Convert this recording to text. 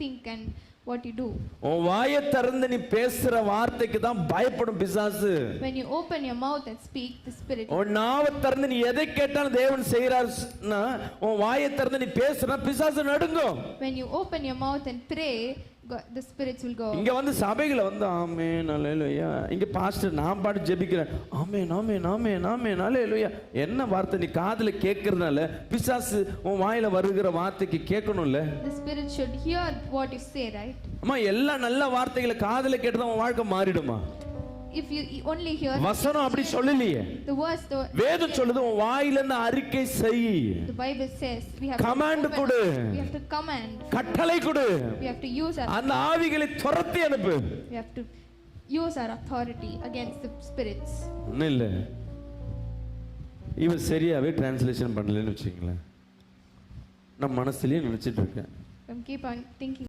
think and what you do. உன் வாயை திறந்து நீ பேசுற வார்த்தைக்கு தான் பயப்படும் பிசாசு When you open your mouth and speak, the spirit. உன் நாவை திறந்து நீ எதை கேட்டாலும் தேவன் செய்யறாருன்னா உன் வாயை திறந்து நீ பேசுனா பிசாசு நடுங்கும் When you open your mouth and pray, the spirits will go. இங்க வந்து சபைகளை வந்து ஆமே நல்லையா இங்க பாஸ்டர் நான் பாட்டு ஜெபிக்கிறேன் ஆமே நாமே நாமே நாமே நல்லையா என்ன வார்த்தை நீ காதுல கேட்கறதுனால பிசாசு உன் வாயில வருகிற வார்த்தைக்கு கேட்கணும்ல The spirit should hear what you say, right? அம்மா எல்லா நல்ல வார்த்தைகளை காதுல கேட்டுதான் உன் வாழ்க்கை மாறிடுமா? If you only hear வசனம் அப்படி சொல்லலையே. the words, the, வேதம் சொல்லுது உன் வாயிலிருந்து அறிக்கை செய். the Bible says we have Command கொடு. we have to command, கட்டளை கொடு. We have to use our அந்த ஆவிகளை துரத்தி அனுப்பு. We have to use our authority against the spirits. ஒன்றும் இல்லை. இவன் சரியாவே டிரான்ஸ்லேஷன் பண்ணலன்னு வச்சுங்களேன் நான் மனசுலயே நினைச்சிட்டு இருக்கேன். I'm keep on thinking